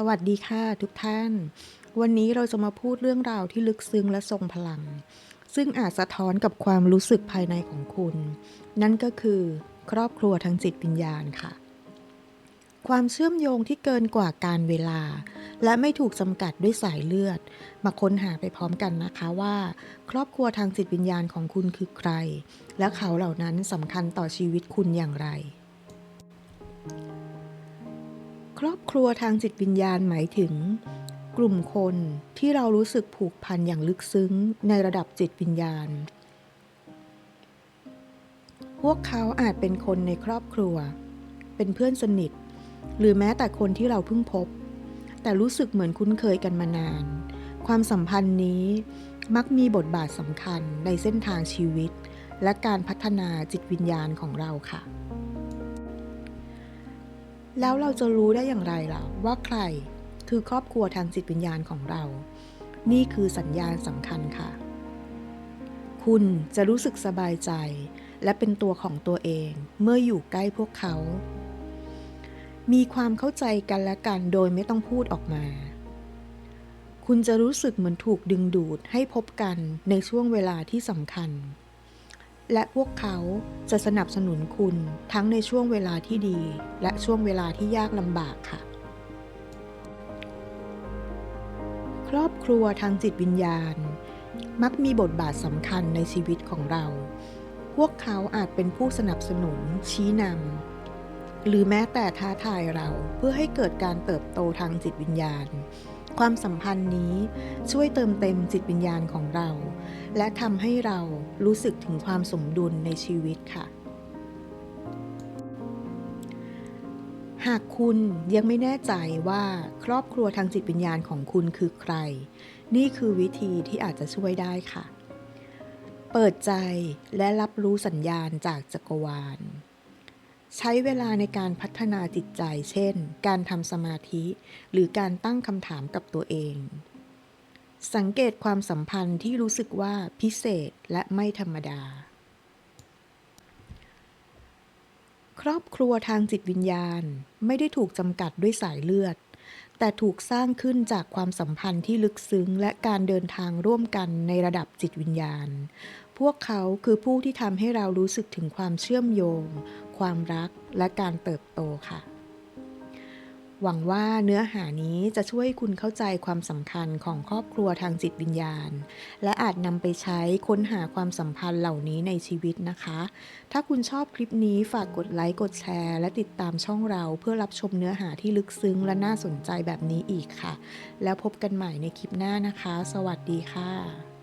สวัสดีค่ะทุกท่าน วันนี้เราจะมาพูดเรื่องราวที่ลึกซึ้งและทรงพลัง ซึ่งอาจสะท้อนกับความรู้สึกภายในของคุณ นั่นก็คือครอบครัวทางจิตวิญญาณค่ะ ความเชื่อมโยงที่เกินกว่าการเวลา และไม่ถูกจำกัดด้วยสายเลือด มาค้นหาไปพร้อมกันนะคะว่า ครอบครัวทางจิตวิญญาณของคุณคือใคร และเขาเหล่านั้นสำคัญต่อชีวิตคุณอย่างไร ครอบครัวทางจิตวิญญาณหมายถึง กลุ่มคนที่เรารู้สึกผูกพันอย่างลึกซึ้งในระดับจิตวิญญาณ พวกเขาอาจเป็นคนในครอบครัว เป็นเพื่อนสนิท หรือแม้แต่คนที่เราเพิ่งพบ แต่รู้สึกเหมือนคุ้นเคยกันมานาน ความสัมพันธ์นี้มักมีบทบาทสำคัญในเส้นทางชีวิต และการพัฒนาจิตวิญญาณของเราค่ะ แล้วเราจะรู้ได้อย่างไรล่ะ ว่าใครคือครอบครัวทางจิตวิญญาณของเรา นี่คือสัญญาณสำคัญค่ะ คุณจะรู้สึกสบายใจ และเป็นตัวของตัวเองเมื่ออยู่ใกล้พวกเขา มีความเข้าใจกันและกันโดยไม่ต้องพูดออกมา คุณจะรู้สึกเหมือนถูกดึงดูดให้พบกันในช่วงเวลาที่สำคัญ และพวกเขาจะสนับสนุนคุณทั้งในช่วงเวลาที่ดี และช่วงเวลาที่ยากลำบากค่ะ ครอบครัวทางจิตวิญญาณ มักมีบทบาทสำคัญในชีวิตของเรา พวกเขาอาจเป็นผู้สนับสนุน ชี้นำหรือแม้แต่ท้าทายเราเพื่อให้เกิดการเติบโตทางจิตวิญญาณ ความสัมพันธ์นี้ช่วยเติมเต็มจิตวิญญาณของเรา และทำให้เรารู้สึกถึงความสมดุลในชีวิตค่ะ หากคุณยังไม่แน่ใจว่าครอบครัวทางจิตวิญญาณของคุณคือใคร นี่คือวิธีที่อาจจะช่วยได้ค่ะ เปิดใจและรับรู้สัญญาณจากจักรวาล ใช้เวลาในการพัฒนาจิตใจ เช่น การทำสมาธิ หรือการตั้งคำถามกับตัวเอง สังเกตความสัมพันธ์ที่รู้สึกว่าพิเศษและไม่ธรรมดา ครอบครัวทางจิตวิญญาณไม่ได้ถูกจำกัดด้วยสายเลือด แต่ถูกสร้างขึ้นจากความสัมพันธ์ที่ลึกซึ้ง และการเดินทางร่วมกันในระดับจิตวิญญาณ พวกเขาคือผู้ที่ทำให้เรารู้สึกถึงความเชื่อมโยง ความรักและการเติบโตค่ะ หวังว่าเนื้อหานี้จะช่วยคุณเข้าใจความสำคัญของครอบครัวทางจิตวิญญาณ และอาจนำไปใช้ค้นหาความสัมพันธ์เหล่านี้ในชีวิตนะคะ ถ้าคุณชอบคลิปนี้ฝากกดไลค์กดแชร์ และติดตามช่องเราเพื่อรับชมเนื้อหาที่ลึกซึ้งและน่าสนใจแบบนี้อีกค่ะ แล้วพบกันใหม่ในคลิปหน้านะคะ สวัสดีค่ะ